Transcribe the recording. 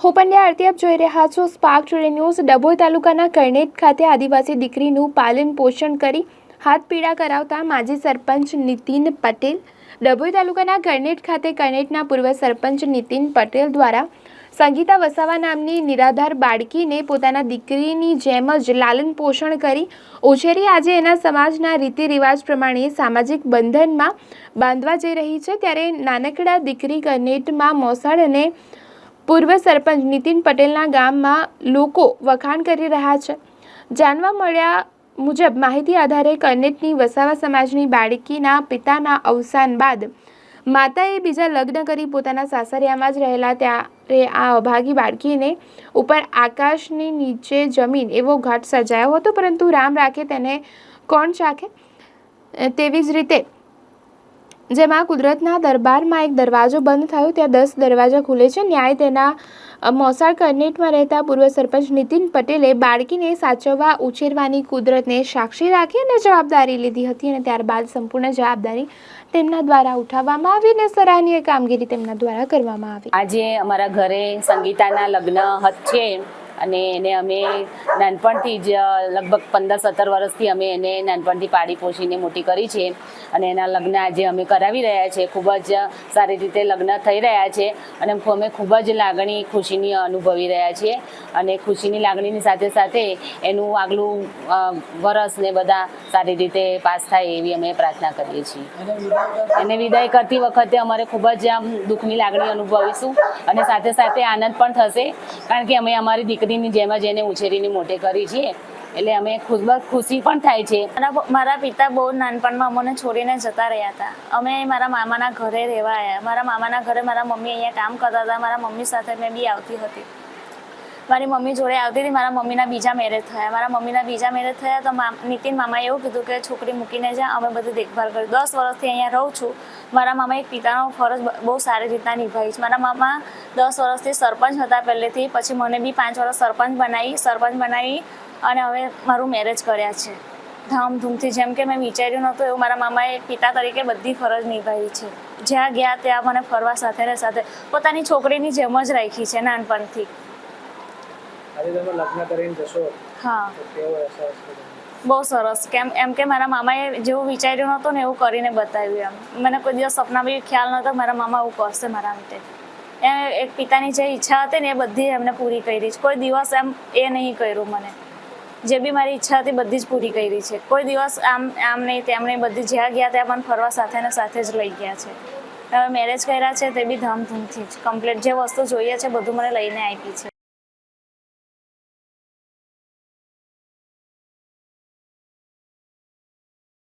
હું પંડ્યા આરતી આપ જોઈ રહ્યા છો. સ્પાર્ક ટુડે ન્યૂઝ ડભોઈ તાલુકાના કરણેટ ખાતે આદિવાસી દીકરીનું પાલન પોષણ કરી હાથ પીડા કરાવતા માજી સરપંચ નીતિન પટેલ. ડભોઈ તાલુકાના કરણેટ ખાતે કરણેટના પૂર્વ સરપંચ નીતિન પટેલ દ્વારા સંગીતા વસાવા નામની નિરાધાર બાળકીને પોતાના દીકરીની જેમ જ લાલન પોષણ કરી ઉછેરી આજે એના સમાજના રીતિ રિવાજ પ્રમાણે સામાજિક બંધનમાં બાંધવા જઈ રહી છે. ત્યારે નાનકડા દીકરી કરનેટમાં મોસાળ અને પૂર્વ સરપંચ નીતિન પટેલના ગામમાં લોકો વખાણ કરી રહ્યા છે. જાણવા મળ્યા મુજબ માહિતી આધારે કનેટની વસાવા સમાજની બાળકીના પિતાના અવસાન બાદ માતાએ બીજા લગ્ન કરી પોતાના સાસરિયામાં જ રહેલા ત્યારે આ અભાગી બાળકીને ઉપર આકાશની નીચે જમીન એવો ઘાટ સર્જાયો હતો, પરંતુ રામ રાખે તેને કોણ ચાખે? તેવી જ રીતે જેમાં કુદરતના દરબારમાં એક દરવાજો બંધ થયો. ત્યાં દસ દરવાજા ખુલે છે. ન્યાય તેના મોસાળ કરનેટમાં રહેતા પૂર્વ સરપંચ નીતિન પટેલે બાળકીને સાચવવા, ઉછેરવાની કુદરતને સાક્ષી રાખી અને જવાબદારી લીધી હતી અને ત્યારબાદ સંપૂર્ણ જવાબદારી તેમના દ્વારા ઉઠાવવામાં આવી અને સરાહનીય કામગીરી તેમના દ્વારા કરવામાં આવી. આજે અમારા ઘરે સંગીતાના લગ્ન છે. અને એને અમે નાનપણથી જ લગભગ પંદર, સત્તર વર્ષથી અમે એને નાનપણથી પાડી પોષીને મોટી કરી છે. અને એના લગ્ન આજે અમે કરાવી રહ્યા છે. ખૂબ જ સારી રીતે લગ્ન થઈ રહ્યા છે. અને અમે ખૂબ જ લાગણી, ખુશીની અનુભવી રહ્યા છીએ. અને ખુશીની લાગણીની સાથે સાથે એનું આગલું વરસ ને બધા સારી રીતે પાસ થાય એવી અમે પ્રાર્થના કરીએ છીએ. એને વિદાય કરતી વખતે અમારે ખૂબ જ, આમ, દુઃખની લાગણી અનુભવીશું. અને સાથે સાથે આનંદ પણ થશે. કારણ કે અમે અમારી દીકરીની જેમ જ એને ઉછેરીને મોટે કરી છીએ એટલે અમે ખૂબ ખુશી પણ થાય છે. મારા પિતા બહુ નાનપણમાં અમને છોડીને જતા રહ્યા હતા. અમે મારા મામાના ઘરે રહેવા આવ્યા મારા મામાના ઘરે મારા મમ્મી અહીંયા કામ કરતા હતા. મારા મમ્મી સાથે મેં બી આવતી હતી. મારી મમ્મી જોડે આવતી હતી, મારા મમ્મીના બીજા મેરેજ થયા. મારા મમ્મીના બીજા મેરેજ થયા તો નીતિન મામાએ એવું કીધું કે છોકરી મૂકીને જા, અમે બધી દેખભાળ કરી. દસ વર્ષથી અહીંયા રહું છું. મારા મામા એક પિતાનો ફરજ બહુ સારી રીતના નિભાવી છે. મારા મામા દસ વર્ષથી સરપંચ હતા પહેલેથી, પછી મને બી પાંચ વર્ષ સરપંચ બનાવી સરપંચ બનાવી અને હવે મારું મેરેજ કર્યા છે. ધામધૂમથી, જેમ કે મેં વિચાર્યું નહોતું, એવું મારા મામાએ પિતા તરીકે બધી ફરજ નિભાવી છે. જ્યાં ગયા ત્યાં મને ફરવા સાથે ને સાથે પોતાની છોકરીની જેમ જ રાખી છે નાનપણથી. આજે તમે લગ્ન કરીને જશો હા. તો કેવો અહેસાસ બહુ સરસ. કેમ એમ કે મારા મામાએ જેવું વિચાર્યું નહોતું ને એવું કરીને બતાવ્યું એમ. મને કોઈ દિવસ સપના બી ખ્યાલ નહોતો મારા મામા એવું કરશે મારા માટે. એ એક પિતાની જે ઈચ્છા હતી ને એ બધી એમને પૂરી કરી છે. કોઈ દિવસ એમ એ નહીં કર્યું મને. જે બી મારી ઈચ્છા હતી બધી જ પૂરી કરી છે. કોઈ દિવસ આમ આમ નહીં તેમ નહીં બધી જ્યાં ગયા ત્યાં પણ ફરવા સાથે ને સાથે જ લઈ ગયા છે. હવે મેરેજ કર્યા છે તે બી ધામધૂમથી જ. કમ્પ્લીટ જે વસ્તુ જોઈએ છે બધું મને લઈને આપી છે.